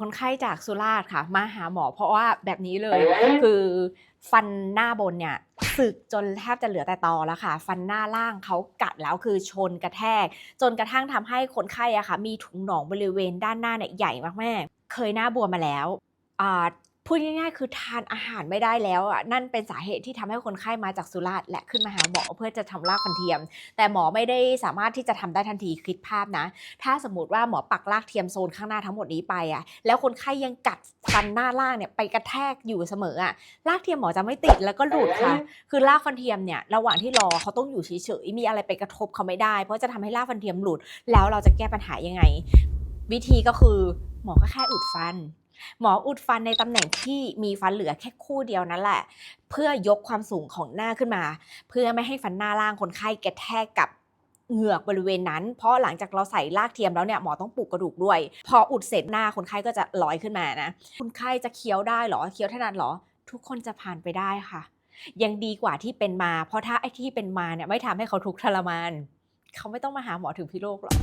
คนไข้จากสุราษฎร์ค่ะ มาหาหมอเพราะว่าแบบนี้เลย คือฟันหน้าบนเนี่ยสึกจนแทบจะเหลือแต่ตอแล้วค่ะ ฟันหน้าล่างเขากัดแล้วคือชนกระแทก จนกระทั่งทำให้คนไข้อะค่ะ มีถุงหนองบริเวณด้านหน้าเนี่ยใหญ่มากๆเคยหน้าบวมมาแล้วอ่า พูดง่ายๆ คือทานอาหารไม่ได้แล้วอะนั่นเป็นสาเหตุที่ทำให้คนไข้มาจากสุราษฎร์และขึ้นมาหาหมอเพื่อจะทำรากฟันเทียม แต่หมอไม่ได้สามารถที่จะทำได้ทันทีคิดภาพนะ ถ้าสมมติว่าหมอปักรากเทียมโซนข้างหน้าทั้งหมดนี้ไปอะแล้วคนไข้ยังกัดฟันหน้าล่างเนี่ยไปกระแทกอยู่เสมออะรากเทียมหมอจะไม่ติดแล้วก็หลุดค่ะ คือรากฟันเทียมเนี่ยระหว่างที่รอเขาต้องอยู่เฉยๆมีอะไรไปกระทบเขาไม่ได้ เพราะจะทำให้รากฟันเทียมหลุด แล้วเราจะแก้ปัญหายังไง วิธีก็คือหมอก็แค่อุดฟัน หมออุดฟันในตำแหน่งที่มีฟันเหลือแค่คู่เดียวนั่นแหละ เพื่อยกความสูงของหน้าขึ้นมา เพื่อไม่ให้ฟันหน้าล่างคนไข้กระแทกกับเหงือกบริเวณนั้น เพราะหลังจากเราใส่รากเทียมแล้วเนี่ยหมอต้องปลูกกระดูกด้วย พออุดเสร็จหน้าคนไข้ก็จะลอยขึ้นมานะ คนไข้จะเคี้ยวได้เหรอ เคี้ยวถนัดเหรอ ทุกคนจะผ่านไปได้ค่ะ ยังดีกว่าที่เป็นมา เพราะถ้าไอ้ที่เป็นมาเนี่ยไม่ทำให้เขาทุกข์ทรมาน เขาไม่ต้องมาหาหมอถึงพิโลกหรอก